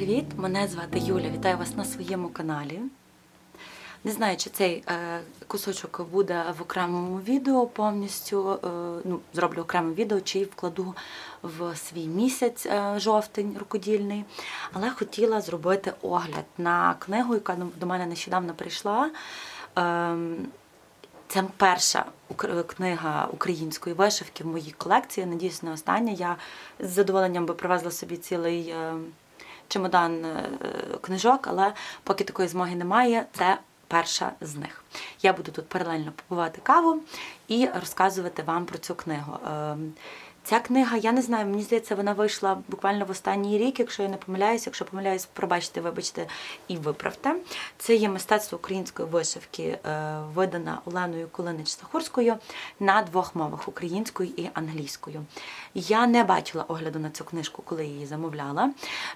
Привіт! Мене звати Юля. Вітаю вас на своєму каналі. Не знаю, чи цей е, кусочок буде в окремому відео повністю. Е, ну, зроблю окреме відео, чи вкладу в свій місяць е, жовтень рукодільний. Але хотіла зробити огляд на книгу, яка до мене нещодавно прийшла. Е, це перша книга української вишивки в моїй колекції. Надіюсь, не остання. Я з задоволенням би привезла собі цілий е, чемодан е, книжок, але поки такої змоги немає, це перша з них. Я буду тут паралельно попивати каву і розказувати вам про цю книгу. Ця книга, я не знаю, мені здається, вона вийшла буквально в останній рік, якщо я не помиляюсь. Якщо помиляюсь, пробачте, вибачте і виправте. Це є мистецтво української вишивки, е, видана Оленою Кулинич Сахурською на двох мовах українською і англійською. Я не бачила огляду на цю книжку, коли її замовляла.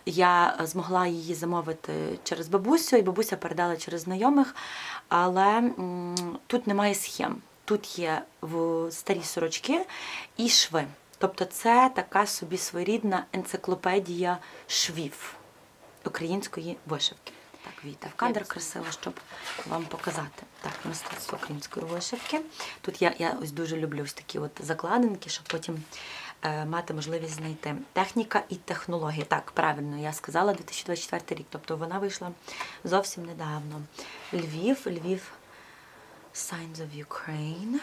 Я е, змогла її замовити через бабусю, і бабуся передала через знайомих, але тут немає схем. Тут є в старі сорочки і шви. Тобто це така собі своєрідна енциклопедія швів української вишивки. Так, війте в кадр красиво, щоб вам показати. Так, мистецтво української вишивки. Тут я, я ось дуже люблю ось такі от закладинки, щоб потім е, мати можливість знайти. Техніка і технології. Так, правильно, я сказала 2024 рік. Тобто вона вийшла зовсім недавно. Львів, Львів. Signs of Ukraine.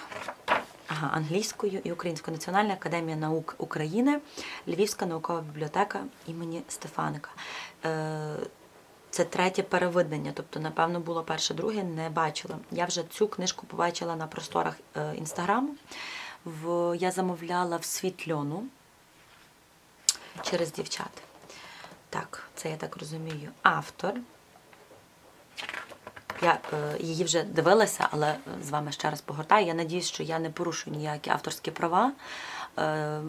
Англійською і українською Національна академія наук України, Львівська наукова бібліотека імені Стефаника. Е, Це третє перевидання, тобто, напевно, було перше, друге, не бачила. Я вже цю книжку побачила на просторах е, інстаграму. Я замовляла в світльону через дівчат. Так, це я так розумію. Автор. Я е, її вже дивилася, але е, з вами ще раз погортаю. Я надіюсь, що я не порушую ніякі авторські права, е,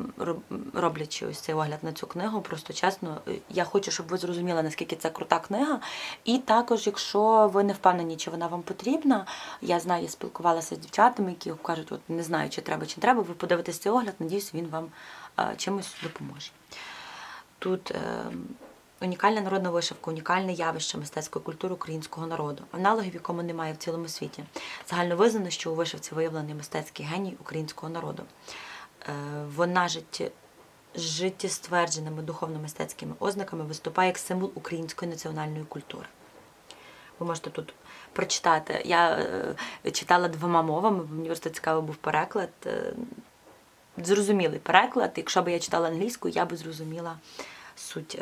роблячи ось цей огляд на цю книгу. Просто чесно, я хочу, щоб ви зрозуміли, наскільки це крута книга. І також, якщо ви не впевнені, чи вона вам потрібна, я знаю, я спілкувалася з дівчатами, які кажуть, от не знаю, чи треба, чи не треба. Ви подивитесь цей огляд, надіюсь, він вам чимось допоможе. Тут унікальна народна вишивка, унікальне явище мистецької культури українського народу, аналогів якому немає в цілому світі. Загально визнано, що у вишивці виявлений мистецький геній українського народу. Е, Вона житті, життєствердженими духовно-мистецькими ознаками виступає як символ української національної культури. Ви можете тут прочитати. Я е, читала двома мовами, бо мені просто цікавий був переклад. Е, Зрозумілий переклад. Якщо б я читала англійську, я би зрозуміла суть,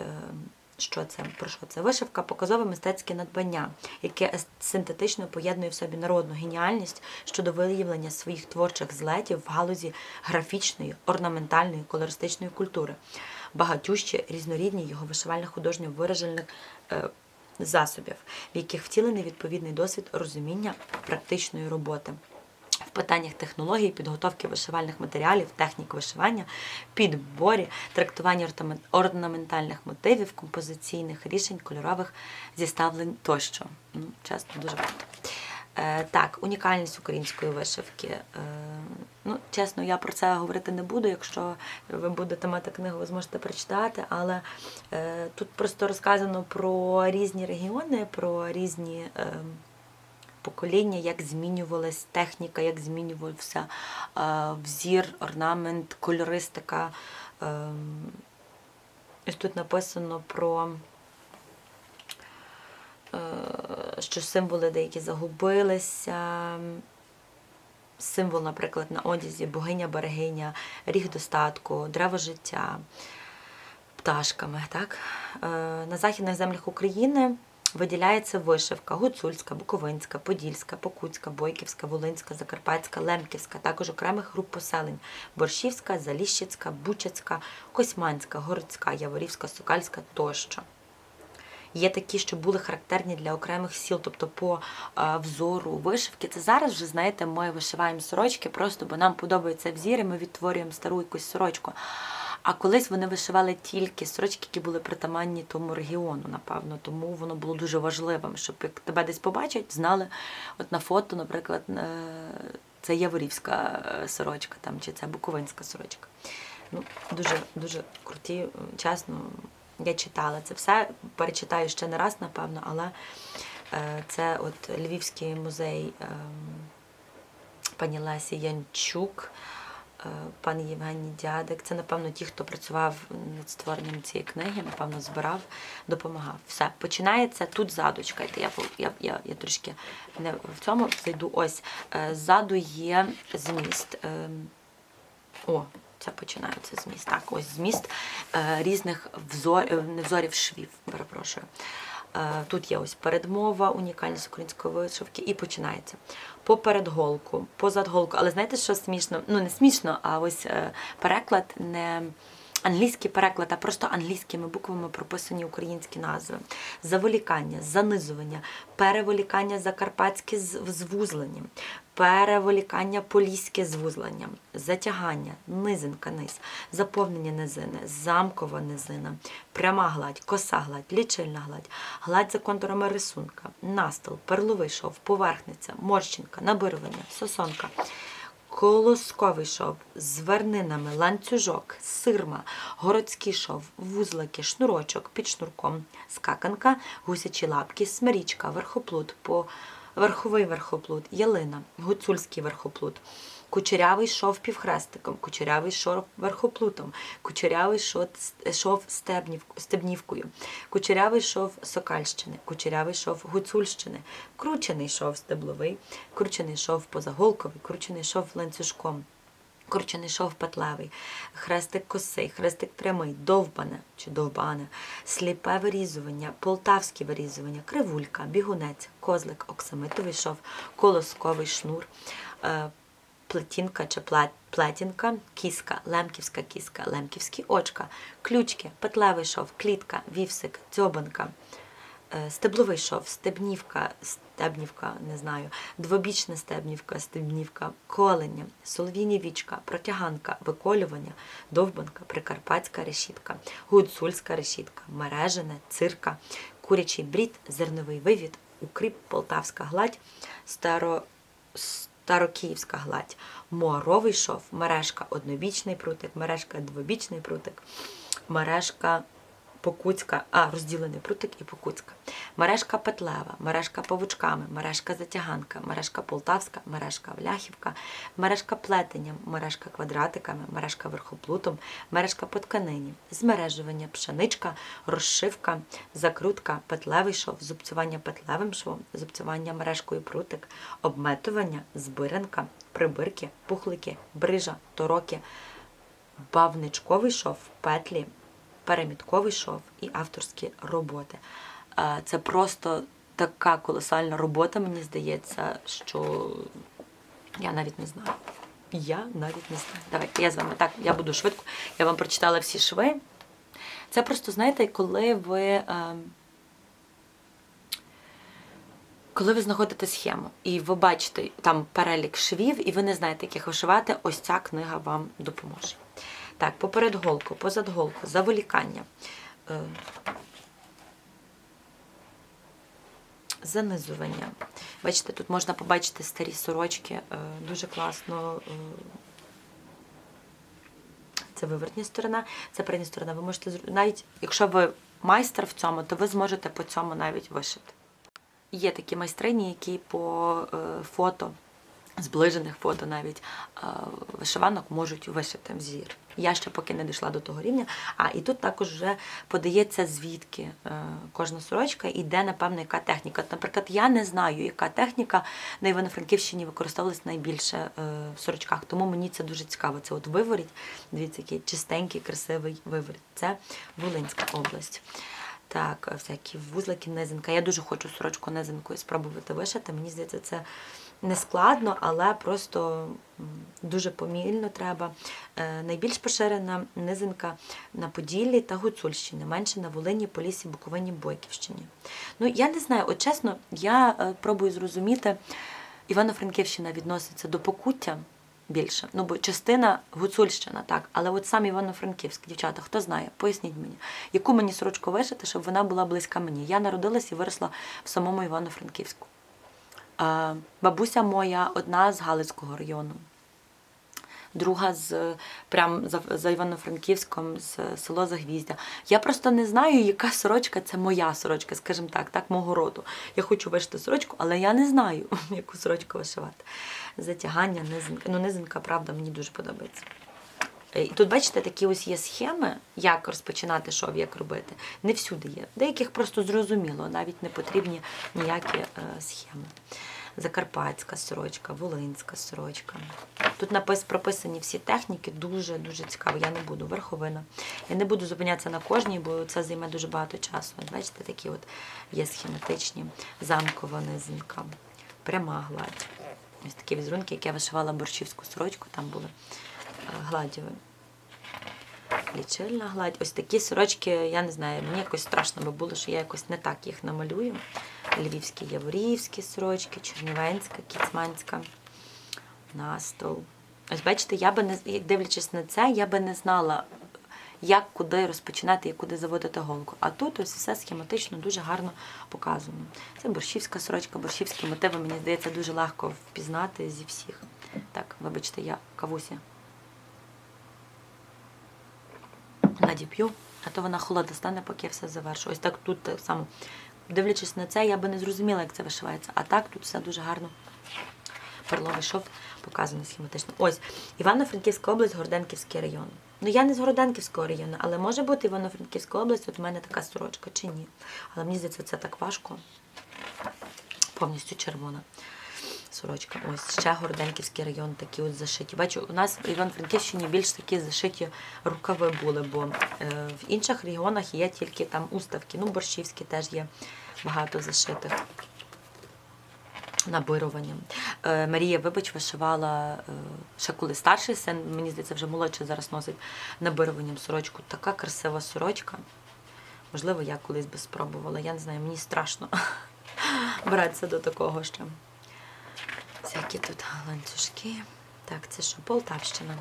що це, про що це. Вишивка показове мистецьке надбання, яке синтетично поєднує в собі народну геніальність щодо виявлення своїх творчих злетів в галузі графічної, орнаментальної, колористичної культури, багатющі різнорідні його вишивально-художньо виражених е, засобів, в яких втілений відповідний досвід розуміння практичної роботи. В питаннях технології, підготовки вишивальних матеріалів, технік вишивання, підборі, трактування орнаментальних мотивів, композиційних рішень, кольорових зіставлень тощо. Ну, чесно, дуже круто. Е, так, унікальність української вишивки. Е, ну, чесно, я про це говорити не буду. Якщо ви будете мати книгу, ви зможете прочитати. Але е, тут просто розказано про різні регіони, про різні. Е, покоління, як змінювалась техніка, як змінювався е, взір, орнамент, кольористика. Ось тут написано про е, що символи деякі загубилися. Символ, наприклад, на одязі богиня берегиня, ріг достатку, древо життя пташками. Так? Е, На західних землях України виділяється вишивка гуцульська, буковинська, подільська, покутська, бойківська, волинська, закарпатська, лемківська, також окремих груп поселень борщівська, заліщицька, бучацька, косьманська, городська, яворівська, сокальська тощо. Є такі, що були характерні для окремих сіл, тобто по е, взору вишивки. Це зараз вже, знаєте, ми вишиваємо сорочки просто, бо нам подобається взір, і ми відтворюємо стару якусь сорочку. А колись вони вишивали тільки сорочки, які були притаманні тому регіону, напевно. Тому воно було дуже важливим, щоб як тебе десь побачать, знали. От на фото, наприклад, е, це Яворівська е, сорочка там, чи це Буковинська сорочка. Ну, дуже, дуже круті, е, чесно. Я читала це все, перечитаю ще не раз, напевно, але це от Львівський музей ем, пані Лесі Янчук, пан Євгеній Дядик. Це, напевно, ті, хто працював над створенням цієї книги, напевно, збирав, допомагав. Все, починається тут ззаду. Чекайте, я, я, я, я трішки не в цьому зайду. Ось е, ззаду є зміст. ем, О, це починається зміст. Так, ось зміст е, різних взорів, не взорів швів, перепрошую. Е, Тут є ось передмова, унікальність української вишивки, і починається. Поперед голку, позад голку. Але знаєте, що смішно? Ну, не смішно, а ось е, переклад не. Англійський переклад, а просто англійськими буквами прописані українські назви: заволікання, занизування, переволікання закарпатське з вузленням, переволікання поліське з затягання, низинка низ, заповнення низини, замкова низина, пряма гладь, коса гладь, лічильна гладь, гладь за контурами рисунка, настил, перловий шов, поверхниця, морщинка, набирування, сосонка. Колосковий шов, з варнинами, ланцюжок, сирма, городський шов, вузлики, шнурочок під шнурком, скаканка, гусячі лапки, смирічка, верхоплут, по верховий верхоплут, ялина, гуцульський верхоплут, кучерявий шов півхрестиком, кучерявий шов верхоплутом, кучерявий шов, шов стебнів, стебнівкою, кучерявий шов сокальщини, кучерявий шов гуцульщини, кручений шов стебловий, кручений шов позаголковий, кручений шов ланцюжком. Кручений шов петлевий, хрестик косий, хрестик прямий, довбане чи довбане, сліпе вирізування, полтавське вирізування, кривулька, бігунець, козлик, оксамитовий шов, колосковий шнур, е, плетінка чи плетінка, кіска, лемківська кіска, лемківські очка, ключки, петлевий шов, клітка, вівсик, дзьобанка. Е, Стебловий шов, стебнівка, стебнівка, не знаю, двобічна стебнівка, стебнівка, колення, солов'їні вічка, протяганка, виколювання, довбанка, прикарпатська решітка, гуцульська решітка, мережене, цирка, курячий брід, зерновий вивід, укріп, полтавська гладь, старо, старокиївська гладь, моровий шов, мережка, однобічний прутик, мережка, двобічний прутик, мережка Покуцька, а розділений прутик і покуцька. Мережка петлева, мережка павучками, мережка затяганка, мережка полтавська, мережка вляхівка, мережка плетенням, мережка квадратиками, мережка верхоплутом, мережка по тканині, змережування, пшеничка, розшивка, закрутка, петлевий шов, зубцювання петлевим швом, зубцювання мережкою прутик, обметування, збиранка, прибирки, пухлики, брижа, тороки, бавничковий шов, петлі, перемітковий шов і авторські роботи. Е, Це просто така колосальна робота, мені здається, що я навіть не знаю. Я навіть не знаю. Давайте я з вами так, я буду швидко. Я вам прочитала всі шви. Це просто, знаєте, коли ви. е, Коли ви знаходите схему і ви бачите там перелік швів, і ви не знаєте, яких вишивати, ось ця книга вам допоможе. Так, поперед голку, позад голку, заволікання. Е, Занизування. Бачите, тут можна побачити старі сорочки. е, Дуже класно. е, Це виверхня сторона, це передня сторона. Ви можете навіть, якщо ви майстер в цьому, то ви зможете по цьому навіть вишити. Є такі майстрині, які по фото, зближених фото навіть вишиванок можуть вишити взір. Я ще поки не дійшла до того рівня. А і тут також вже подається звідки е, кожна сорочка і де, напевно, яка техніка. Наприклад, я не знаю, яка техніка на Івано-Франківщині використовувалась найбільше е, в сорочках. Тому мені це дуже цікаво. Це от виворіть, дивіться, який чистенький, красивий виворіть. Це Волинська область. Так, всякі вузлики, низинка. Я дуже хочу сорочку низинкою спробувати вишити. Мені здається, це не складно, але просто дуже помільно треба. Е, Найбільш поширена низинка на Поділлі та Гуцульщині, менше на Волині, Поліссі, Буковині, Бойківщині. Ну, я не знаю, от чесно, я е, пробую зрозуміти, Івано-Франківщина відноситься до Покуття більше. Ну, бо частина Гуцульщина, так, але от сам Івано-Франківськ, дівчата, хто знає, поясніть мені, яку мені сорочку вишити, щоб вона була близька мені. Я народилась і виросла в самому Івано-Франківську. Бабуся моя одна з Галицького району. друга з прям за, за Івано-Франківськом, з село Загвіздя. Я просто не знаю, яка сорочка це моя сорочка, скажімо так, так, мого роду. Я хочу вишити сорочку, але я не знаю, яку сорочку вишивати. Затягання, низинка. Ну, низинка, правда, мені дуже подобається. Е, І тут, бачите, такі ось є схеми, як розпочинати шов, як робити. Не всюди є. Деяких просто зрозуміло, навіть не потрібні ніякі е, схеми. Закарпатська сорочка, Волинська сорочка. Тут напис, прописані всі техніки, дуже-дуже цікаво. Я не буду. Верховина. Я не буду зупинятися на кожній, бо це займе дуже багато часу. Бачите, такі от є схематичні, замкова низинка, пряма гладь. Ось такі візерунки, як я вишивала борщівську сорочку, там були е. Лічильна гладь. Ось такі сорочки, я не знаю, мені якось страшно би було, що я якось не так їх намалюю. Львівські яворівські сорочки, чернівенська, кіцманська, настол. Ось бачите, я би не дивлячись на це, я би не знала, як куди розпочинати і куди заводити голку. А тут ось все схематично дуже гарно показано. Це борщівська сорочка, борщівські мотиви, мені здається, дуже легко впізнати зі всіх. Так, вибачте, я кавуся. Надіп'ю, а то вона холодна стане, поки я все завершу. Ось так тут так само. Дивлячись на це, я би не зрозуміла, як це вишивається. А так тут все дуже гарно. Перловий шов показано схематично. Ось, Івано-Франківська область, Горденківський район. Ну, я не з Городенківського району, але може бути Івано-Франківська область, от у мене така сорочка чи ні. Але мені здається, це так важко. Повністю червона сорочка. Ось ще Городенківський район такі от зашиті. Бачу, у нас в Івано-Франківщині більш такі зашиті рукави були, бо е, в інших регіонах є тільки там уставки. Ну, борщівські теж є багато зашитих. Набируванням. Е, Марія Вибач вишивала е, ще коли старший син, мені здається, вже молодший зараз носить набируванням сорочку. Така красива сорочка. Можливо, я колись би спробувала. Я не знаю, мені страшно братися до такого ще. Всякі тут ланцюжки. Так, це що, Полтавщина.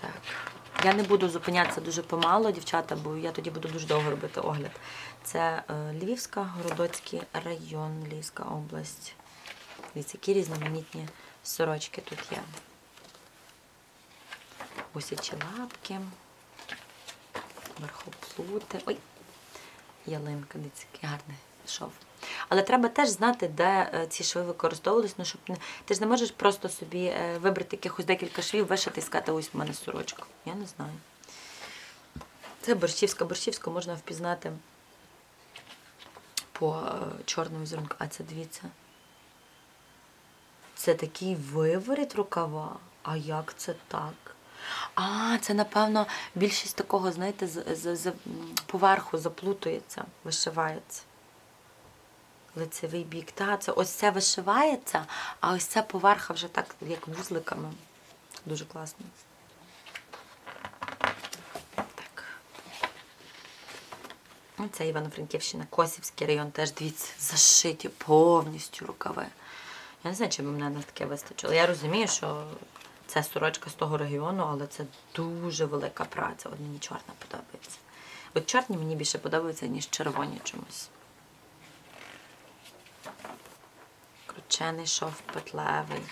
Так. Я не буду зупинятися дуже помало, дівчата, бо я тоді буду дуже довго робити огляд. Це е, Львівська, Городоцький район, Львівська область. Дивіться, які різноманітні сорочки тут є. Усічі лапки, верхоплути. Ой, ялинка, дивіться, який гарний шов. Але треба теж знати, де е, ці шви використовувалися, ну, щоб не... ти ж не можеш просто собі е, вибрати якихось декілька швів, вишити і сказати, ось в мене сорочка. Я не знаю. Це борщівська. Борщівську можна впізнати по е, чорному візерунку. А це дивіться. Це такий виворіт рукава. А як це так? А, це, напевно, більшість такого, знаєте, з, з, з, поверху заплутується, вишивається. Лицевий бік. Та, це ось це вишивається, а ось це поверха вже так, як вузликами. Дуже класно. Так. Ну, Це Івано-Франківщина, Косівський район теж, дивіться, зашиті повністю рукави. Я не знаю, чи б мене на таке вистачило. Я розумію, що це сорочка з того регіону, але це дуже велика праця. От мені чорна подобається. От чорні мені більше подобаються, ніж червоні чомусь. Кручений шов петлевий.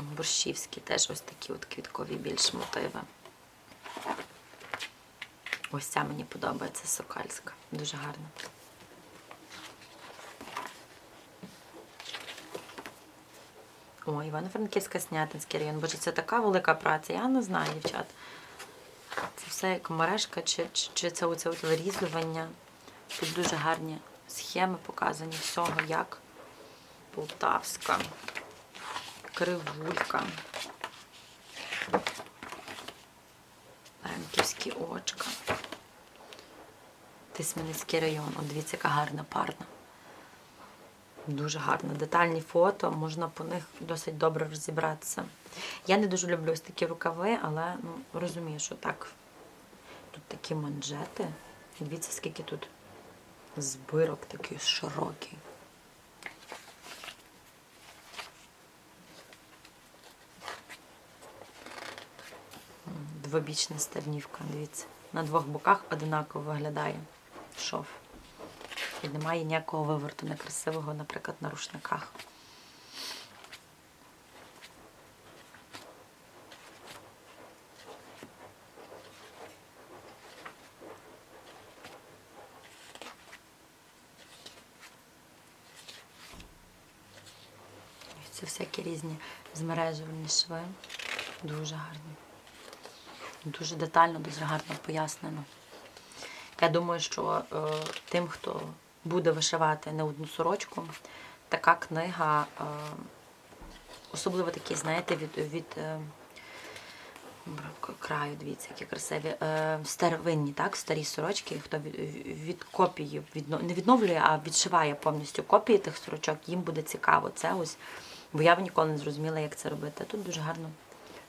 Борщівський теж ось такі от квіткові більш мотиви. Ось ця мені подобається сокальська. Дуже гарна. О, Івано-Франківська Снятинський район. Боже, це така велика праця. Я не знаю, дівчат. Це все як мережка, чи, чи, чи це оце от вирізування. Тут дуже гарні схеми показані всього, як Полтавська, Кривулька, Лемківські очка. Тисменницький район. От дивіться, яка гарна парна. Дуже гарно. Детальні фото, можна по них досить добре розібратися. Я не дуже люблю ось такі рукави, але ну, розумію, що так. Тут такі манжети. Дивіться, скільки тут збирок такий широкий. двобічна стернівка. Дивіться, на двох боках одинаково виглядає шов. І немає ніякого виверту некрасивого, наприклад, на рушниках. Це всякі різні змережувальні шви. Дуже гарні. Дуже детально, дуже гарно пояснено. Я думаю, що е, тим, хто буде вишивати не одну сорочку, така книга, е, особливо такі, знаєте, від, від е, краю, дивіться, які красиві. Е, старовинні, так, старі сорочки, хто від, від копії відно, не відновлює, а відшиває повністю копії тих сорочок, їм буде цікаво. Це ось, бо я б ніколи не зрозуміла, як це робити. Тут дуже гарно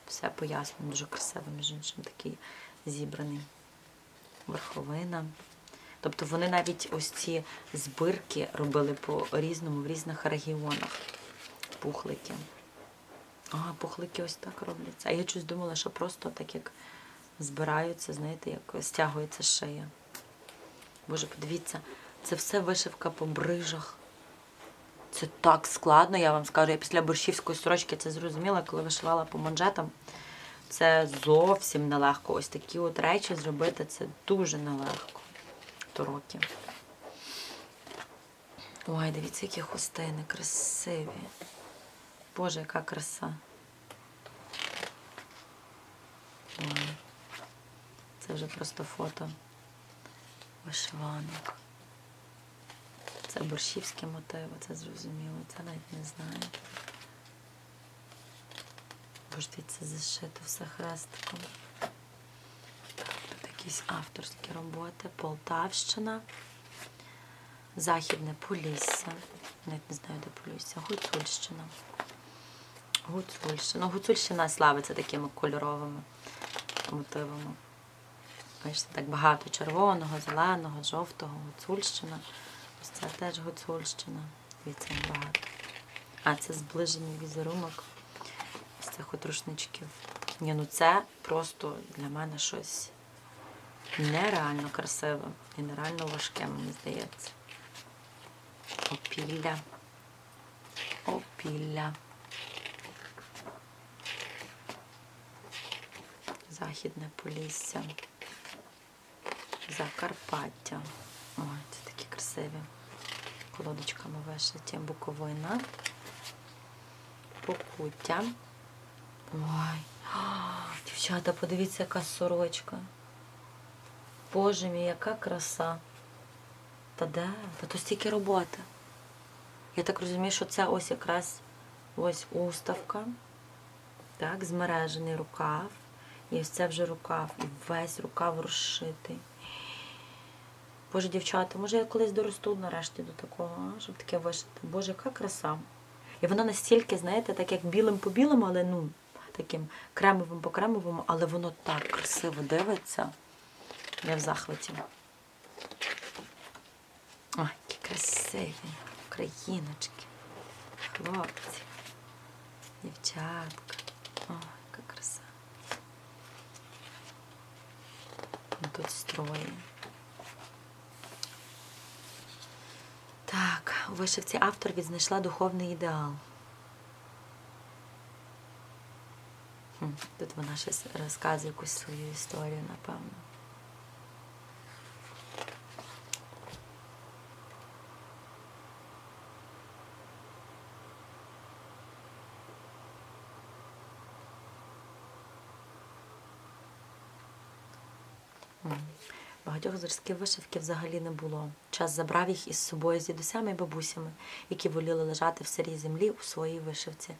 все пояснено, дуже красиво, між іншим, такий зібраний верховина. Тобто вони навіть ось ці збирки робили по різному в різних регіонах. Пухлики. А, пухлики ось так робляться. А я щось думала, що просто так як збираються, знаєте, як стягується шия. Боже, подивіться, це все вишивка по брижах. Це так складно, я вам скажу. Я після борщівської сорочки це зрозуміла, коли вишивала по манжетам. Це зовсім нелегко. Ось такі от речі зробити це дуже нелегко. То роки. Ой, дивіться, які хустини красиві. Боже, яка краса. Ой. Це вже просто фото вишиванок. Це борщівські мотиви, це зрозуміло, це навіть не знаю. Бо зашито все хрестиком. Тут якісь авторські роботи. Полтавщина, Західне Полісся. Навіть не знаю, де Полісся. Гуцульщина. Гуцульщина. Ну, Гуцульщина славиться такими кольоровими мотивами. Бачите, так багато червоного, зеленого, жовтого, гуцульщина. Ось це теж гуцульщина. Дивіться, багато. А, це зближений візерунок з цих от рушничків. Ні, ну це просто для мене щось нереально красиве і нереально важке, мені здається. Опілля. Опілля. Західне Полісся. Закарпаття. Ой, це такі красиві. Колодочками вишиті. Буковина. Покуття. Ой. Дівчата, подивіться, яка сорочка. Боже мій, яка краса. Та де? Та то стільки роботи. Я так розумію, що це ось якраз ось уставка. Так, змережений рукав. І ось це вже рукав. І весь рукав розшитий. Боже, дівчата, може я колись доросту нарешті до такого, щоб таке вишити. Боже, яка краса. І воно настільки, знаєте, так як білим по білому, але ну, таким кремовим по кремовому, але воно так красиво дивиться. Я в захваті. Ой, які красиві україночки, хлопці, дівчатка. Ой, яка краса. Тут строї. Так, у вишивці автор відзнайшла духовний ідеал. Хм, Тут вона щось розказує якусь свою історію, напевно. М. Багатьох зразків вишивки взагалі не було. Час забрав їх із собою з дідусями і бабусями, які воліли лежати в сирій землі у своїй вишивці,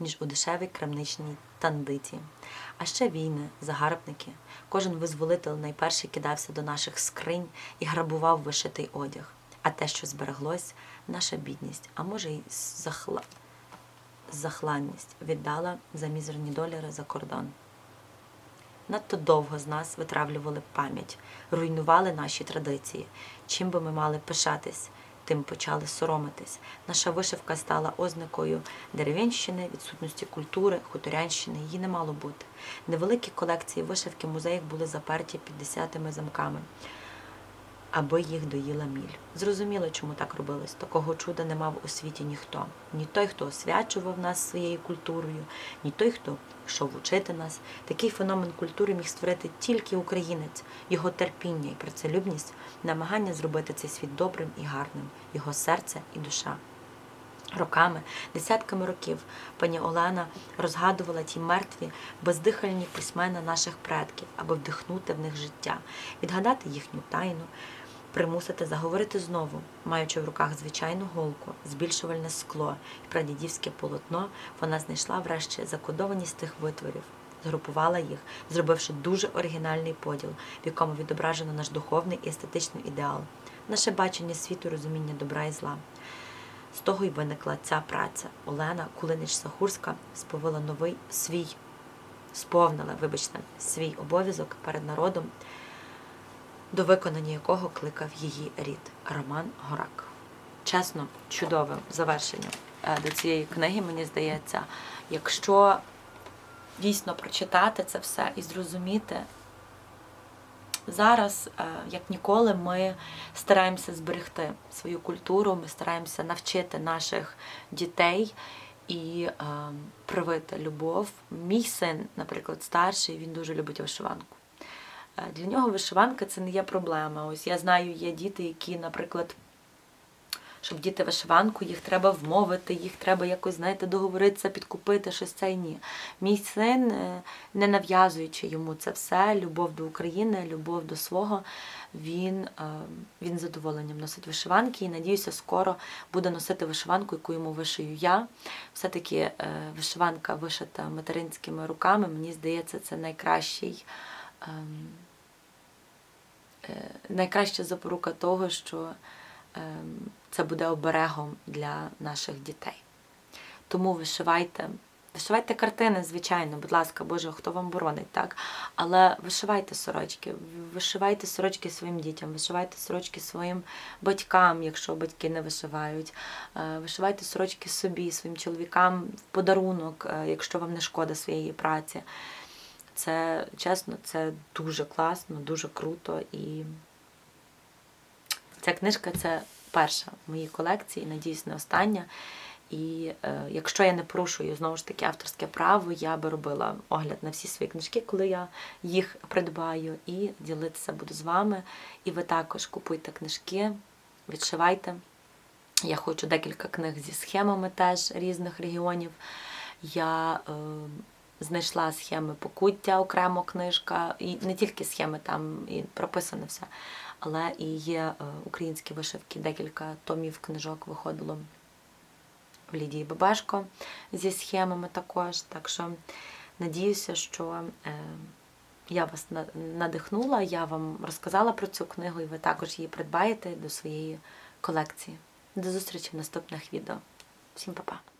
ніж у дешевій крамничній тандиті. А ще війни, загарбники. Кожен визволитель найперше кидався до наших скринь і грабував вишитий одяг. А те, що збереглось, наша бідність, а може й захла... захланність віддала за мізерні доляри за кордон. Надто довго з нас витравлювали пам'ять, руйнували наші традиції. Чим би ми мали пишатись, тим почали соромитись. Наша вишивка стала ознакою дерев'янщини, відсутності культури, хуторянщини. Її не мало бути. Невеликі колекції вишивки в музеях були заперті під десятими замками, аби їх доїла міль. Зрозуміло, чому так робилось. Такого чуда не мав у світі ніхто. Ні той, хто освячував нас своєю культурою, ні той, хто йшов учити нас. Такий феномен культури міг створити тільки українець, його терпіння і працелюбність, намагання зробити цей світ добрим і гарним, його серце і душа. Роками, десятками років пані Олена розгадувала ті мертві, бездихальні письмена наших предків, аби вдихнути в них життя, відгадати їхню тайну, примусити заговорити знову, маючи в руках звичайну голку, збільшувальне скло і прадідівське полотно, вона знайшла врешті закодованість тих витворів, згрупувала їх, зробивши дуже оригінальний поділ, в якому відображено наш духовний і естетичний ідеал, наше бачення світу, розуміння добра і зла. З того й виникла ця праця. Олена Кулинич-Сахурська сповила новий свій, сповнила, вибачте, свій обов'язок перед народом, до виконання якого кликав її рід Роман Горак. Чесно, чудове завершення е, до цієї книги, мені здається, якщо дійсно прочитати це все і зрозуміти, зараз, е, як ніколи, ми стараємося зберегти свою культуру, ми стараємося навчити наших дітей і е, привити любов. Мій син, наприклад, старший, він дуже любить вишиванку. Е, Для нього вишиванка це не є проблема. Ось я знаю, є діти, які, наприклад, щоб діти вишиванку, їх треба вмовити, їх треба якось, знаєте, договоритися, підкупити щось це і ні. Мій син, е, не нав'язуючи йому це все, любов до України, любов до свого, він, е, він задоволенням носить вишиванки і надіюся, скоро буде носити вишиванку, яку йому вишию я. Все-таки вишиванка вишита материнськими руками, мені здається, це найкращий. Ем, е, Найкраща запорука того, що ем, це буде оберегом для наших дітей. Тому вишивайте. Вишивайте картини, звичайно, будь ласка, Боже, хто вам боронить, так? Але вишивайте сорочки, вишивайте сорочки своїм дітям, вишивайте сорочки своїм батькам, якщо батьки не вишивають. Е, Вишивайте сорочки собі, своїм чоловікам в подарунок, е, якщо вам не шкода своєї праці. Це чесно, це дуже класно, дуже круто і Ця книжка це перша в моїй колекції, надіюсь, не остання. І е, якщо я не порушую знову ж таки авторське право, я би робила огляд на всі свої книжки, коли я їх придбаю, і ділитися буду з вами. І ви також купуйте книжки, відшивайте. Я хочу декілька книг зі схемами теж різних регіонів. Я е, знайшла схеми покуття, окремо книжка, і не тільки схеми, там і прописане все, але і є е, українські вишивки, декілька томів книжок виходило в Лідії Бабешко зі схемами також. Так що надіюся, що е, я вас надихнула, я вам розказала про цю книгу, і ви також її придбаєте до своєї колекції. До зустрічі в наступних відео. Всім па-па!